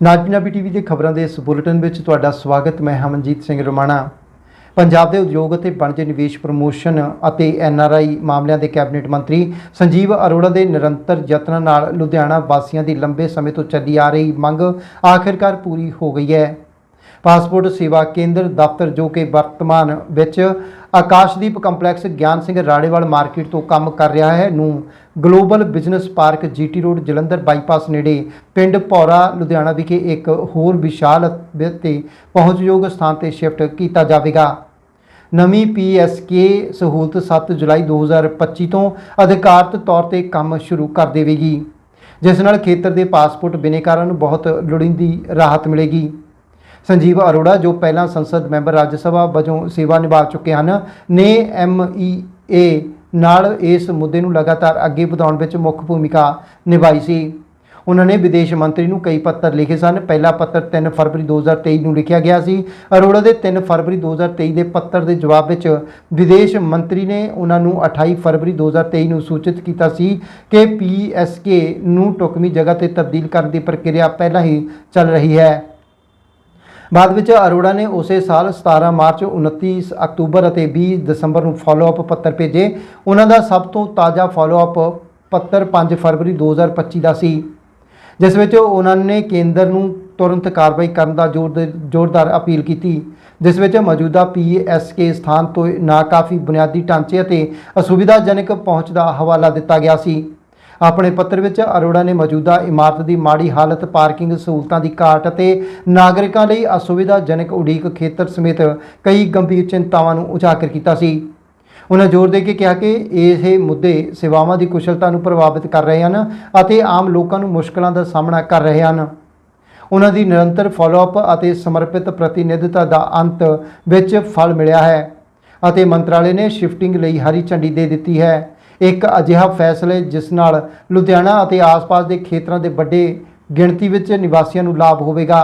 ਨਾਜਨਾਬੀ TV ਦੇ ਖਬਰਾਂ ਦੇ ਇਸ ਬੁਲੇਟਿਨ ਵਿੱਚ ਤੁਹਾਡਾ ਸਵਾਗਤ, ਮੈਂ ਹਮਨਜੀਤ ਸਿੰਘ ਰੋਮਾਣਾ। ਪੰਜਾਬ ਦੇ ਉਦਯੋਗ ਅਤੇ ਵਣਜ ਨਿਵੇਸ਼ ਪ੍ਰਮੋਸ਼ਨ ਅਤੇ ਐਨਆਰਆਈ ਮਾਮਲਿਆਂ ਦੇ ਕੈਬਨਿਟ ਮੰਤਰੀ ਸੰਜੀਵ ਅਰੋੜਾ ਦੇ ਨਿਰੰਤਰ ਯਤਨਾਂ ਨਾਲ ਲੁਧਿਆਣਾ ਵਾਸੀਆਂ ਦੀ ਲੰਬੇ ਸਮੇਂ ਤੋਂ ਚੱਲੀ ਆ ਰਹੀ ਮੰਗ ਆਖਿਰਕਾਰ ਪੂਰੀ ਹੋ ਗਈ ਹੈ। ਪਾਸਪੋਰਟ ਸੇਵਾ ਕੇਂਦਰ ਦਫ਼ਤਰ ਜੋ ਕਿ ਵਰਤਮਾਨ ਵਿੱਚ ਆਕਾਸ਼ਦੀਪ ਕੰਪਲੈਕਸ ਗਿਆਨ ਸਿੰਘ ਰਾੜੇਵਾਲ ਮਾਰਕੀਟ ਤੋਂ ਕੰਮ ਕਰ ਰਿਹਾ ਹੈ। ਨੂੰ global business park GT road, Jalandhar bypass ਨੇੜੇ ਪਿੰਡ ਪੌਰਾ ਲੁਧਿਆਣਾ ਵਿਖੇ ਇੱਕ ਹੋਰ ਵਿਸ਼ਾਲ ਤੇ ਪਹੁੰਚਯੋਗ ਸਥਾਨ ਤੇ ਸ਼ਿਫਟ ਕੀਤਾ ਜਾਵੇਗਾ। ਨਵੀਂ ਪੀਐਸਕੇ ਸਹੂਲਤ 7 ਜੁਲਾਈ 2025 ਤੋਂ ਅਧਿਕਾਰਤ ਤੌਰ ਤੇ ਕੰਮ ਸ਼ੁਰੂ ਕਰ ਦੇਵੇਗੀ, ਜਿਸ ਨਾਲ ਖੇਤਰ ਦੇ ਪਾਸਪੋਰਟ ਬਿਨੇਕਾਰਾਂ ਨੂੰ ਬਹੁਤ ਲੋੜੀਂਦੀ ਰਾਹਤ ਮਿਲੇਗੀ। ਸੰਜੀਵ ਅਰੋੜਾ, ਜੋ ਪਹਿਲਾਂ ਸੰਸਦ ਮੈਂਬਰ ਰਾਜ ਸਭਾ ਵਜੋਂ ਸੇਵਾ ਨਿਭਾ ਚੁੱਕੇ ਹਨ, ਨੇ ਐਮਈਏ ਨਾਲ ਇਸ ਮੁੱਦੇ ਨੂੰ ਲਗਾਤਾਰ ਅੱਗੇ ਵਧਾਉਣ ਵਿੱਚ ਮੁੱਖ ਭੂਮਿਕਾ ਨਿਭਾਈ ਸੀ। ਉਹਨਾਂ ਨੇ ਵਿਦੇਸ਼ ਮੰਤਰੀ ਨੂੰ ਕਈ ਪੱਤਰ ਲਿਖੇ ਸਨ। ਪਹਿਲਾ ਪੱਤਰ 3 ਫਰਵਰੀ 2023 ਨੂੰ ਲਿਖਿਆ ਗਿਆ ਸੀ। ਅਰੋੜਾ ਦੇ 3 ਫਰਵਰੀ 2023 ਦੇ ਪੱਤਰ ਦੇ ਜਵਾਬ ਵਿੱਚ ਵਿਦੇਸ਼ ਮੰਤਰੀ ਨੇ ਉਹਨਾਂ ਨੂੰ 28 ਫਰਵਰੀ 2023 ਨੂੰ ਸੂਚਿਤ ਕੀਤਾ ਸੀ ਕਿ ਪੀਐਸਕੇ ਨੂੰ ਟੁਕਮੀ ਜਗ੍ਹਾ ਤੇ ਤਬਦੀਲ ਕਰਨ ਦੀ ਪ੍ਰਕਿਰਿਆ ਪਹਿਲਾਂ ਹੀ ਚੱਲ ਰਹੀ ਹੈ। ਬਾਅਦ ਵਿੱਚ ਅਰੋੜਾ ਨੇ ਉਸੇ ਸਾਲ 17 ਮਾਰਚ 29 ਅਕਤੂਬਰ ਅਤੇ 20 ਦਸੰਬਰ ਨੂੰ ਫਾਲੋਅਪ ਪੱਤਰ ਭੇਜੇ। ਉਹਨਾਂ ਦਾ ਸਭ ਤੋਂ ਤਾਜ਼ਾ ਫਾਲੋਅਪ ਪੱਤਰ 5 ਫਰਵਰੀ 2025 ਦਾ ਸੀ। ਜਿਸ ਵਿੱਚ ਉਹਨਾਂ ਨੇ ਕੇਂਦਰ ਨੂੰ ਤੁਰੰਤ ਕਾਰਵਾਈ ਕਰਨ ਦਾ ਜ਼ੋਰ ਜ਼ੋਰਦਾਰ ਅਪੀਲ ਕੀਤੀ, ਜਿਸ ਵਿੱਚ ਮੌਜੂਦਾ ਪੀਐਸਕੇ ਸਥਾਨ ਤੋਂ ਨਾਕਾਫੀ ਬੁਨਿਆਦੀ ਢਾਂਚੇ ਅਤੇ ਅਸੁਵਿਧਾਜਨਕ ਪਹੁੰਚ ਦਾ ਹਵਾਲਾ ਦਿੱਤਾ ਗਿਆ ਸੀ। ਆਪਣੇ ਪੱਤਰ ਵਿੱਚ ਅਰੋੜਾ ਨੇ ਮੌਜੂਦਾ ਇਮਾਰਤ ਦੀ ਮਾੜੀ ਹਾਲਤ, ਪਾਰਕਿੰਗ ਸਹੂਲਤਾਂ ਦੀ ਘਾਟ ਅਤੇ ਨਾਗਰਿਕਾਂ ਲਈ ਅਸੁਵਿਧਾਜਨਕ ਉਡੀਕ ਖੇਤਰ ਸਮੇਤ ਕਈ ਗੰਭੀਰ ਚਿੰਤਾਵਾਂ ਨੂੰ ਉਜਾਗਰ ਕੀਤਾ ਸੀ। ਉਹਨਾਂ ਜ਼ੋਰ ਦੇ ਕੇ ਕਿਹਾ ਕਿ ਇਹ ਮੁੱਦੇ ਸੇਵਾਵਾਂ ਦੀ ਕੁਸ਼ਲਤਾ ਨੂੰ ਪ੍ਰਭਾਵਿਤ ਕਰ ਰਹੇ ਹਨ ਅਤੇ ਆਮ ਲੋਕਾਂ ਨੂੰ ਮੁਸ਼ਕਲਾਂ ਦਾ ਸਾਹਮਣਾ ਕਰ ਰਹੇ ਹਨ। ਉਹਨਾਂ ਦੀ ਨਿਰੰਤਰ ਫਾਲੋਅਪ ਅਤੇ ਸਮਰਪਿਤ ਪ੍ਰਤੀਨਿਧਤਾ ਦਾ ਅੰਤ ਵਿੱਚ ਫਲ ਮਿਲਿਆ ਹੈ ਅਤੇ ਮੰਤਰਾਲੇ ਨੇ ਸ਼ਿਫਟਿੰਗ ਲਈ ਹਰੀ ਝੰਡੀ ਦੇ ਦਿੱਤੀ ਹੈ। ਇੱਕ ਅਜਿਹਾ ਫੈਸਲਾ ਜਿਸ ਨਾਲ ਲੁਧਿਆਣਾ ਅਤੇ ਆਸ-ਪਾਸ ਦੇ ਖੇਤਰਾਂ ਦੇ ਵੱਡੇ ਗਿਣਤੀ ਵਿੱਚ ਨਿਵਾਸੀਆਂ ਨੂੰ ਲਾਭ ਹੋਵੇਗਾ।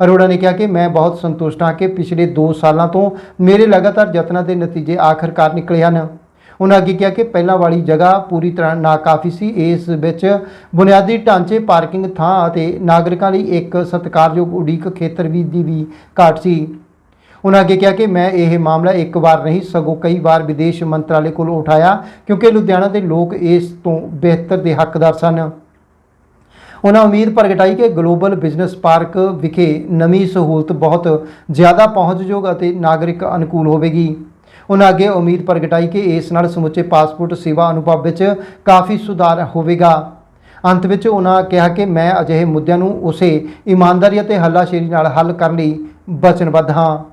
ਅਰੋੜਾ ਨੇ ਕਿਹਾ ਕਿ ਮੈਂ ਬਹੁਤ ਸੰਤੁਸ਼ਟ ਹਾਂ ਕਿ ਪਿਛਲੇ 2 ਸਾਲਾਂ ਤੋਂ ਮੇਰੇ ਲਗਾਤਾਰ ਯਤਨਾਂ ਦੇ ਨਤੀਜੇ ਆਖਰਕਾਰ ਨਿਕਲੇ ਹਨ। ਉਹਨਾਂ ਅੱਗੇ ਕਿਹਾ ਕਿ ਪਹਿਲਾਂ ਵਾਲੀ ਜਗ੍ਹਾ ਪੂਰੀ ਤਰ੍ਹਾਂ ਨਾਕਾਫੀ ਸੀ। ਇਸ ਵਿੱਚ ਬੁਨਿਆਦੀ ਢਾਂਚੇ, ਪਾਰਕਿੰਗ ਥਾਂ ਅਤੇ ਨਾਗਰਿਕਾਂ ਲਈ ਇੱਕ ਸਤਿਕਾਰਯੋਗ ਉਡੀਕ ਖੇਤਰ ਵੀ ਦੀ ਵੀ ਘਾਟ ਸੀ। ਉਹਨਾਂ ਅੱਗੇ ਕਿਹਾ ਕਿ ਮੈਂ ਇਹ ਮਾਮਲਾ ਇੱਕ ਵਾਰ ਨਹੀਂ, ਸਗੋਂ ਕਈ ਵਾਰ ਵਿਦੇਸ਼ ਮੰਤਰਾਲੇ ਕੋਲ ਉਠਾਇਆ, ਕਿਉਂਕਿ ਲੁਧਿਆਣਾ ਦੇ ਲੋਕ ਇਸ ਤੋਂ ਬਿਹਤਰ ਦੇ ਹੱਕਦਾਰ ਸਨ। ਉਹਨਾਂ ਉਮੀਦ ਪ੍ਰਗਟਾਈ ਕਿ ਗਲੋਬਲ ਬਿਜ਼ਨਸ ਪਾਰਕ ਵਿਖੇ ਨਵੀਂ ਸਹੂਲਤ ਬਹੁਤ ਜ਼ਿਆਦਾ ਪਹੁੰਚਯੋਗ ਅਤੇ ਨਾਗਰਿਕ ਅਨੁਕੂਲ ਹੋਵੇਗੀ। ਉਹਨਾਂ ਅੱਗੇ ਉਮੀਦ ਪ੍ਰਗਟਾਈ ਕਿ ਇਸ ਨਾਲ ਸਮੁੱਚੇ ਪਾਸਪੋਰਟ ਸੇਵਾ ਅਨੁਭਵ ਵਿੱਚ ਕਾਫੀ ਸੁਧਾਰ ਹੋਵੇਗਾ। ਅੰਤ ਵਿੱਚ ਉਹਨਾਂ ਕਿਹਾ ਕਿ ਮੈਂ ਅਜਿਹੇ ਮੁੱਦਿਆਂ ਨੂੰ ਉਸੇ ਇਮਾਨਦਾਰੀ ਅਤੇ ਹੱਲਾਸ਼ੇਰੀ ਨਾਲ ਹੱਲ ਕਰਨ ਲਈ ਵਚਨਬੱਧ ਹਾਂ।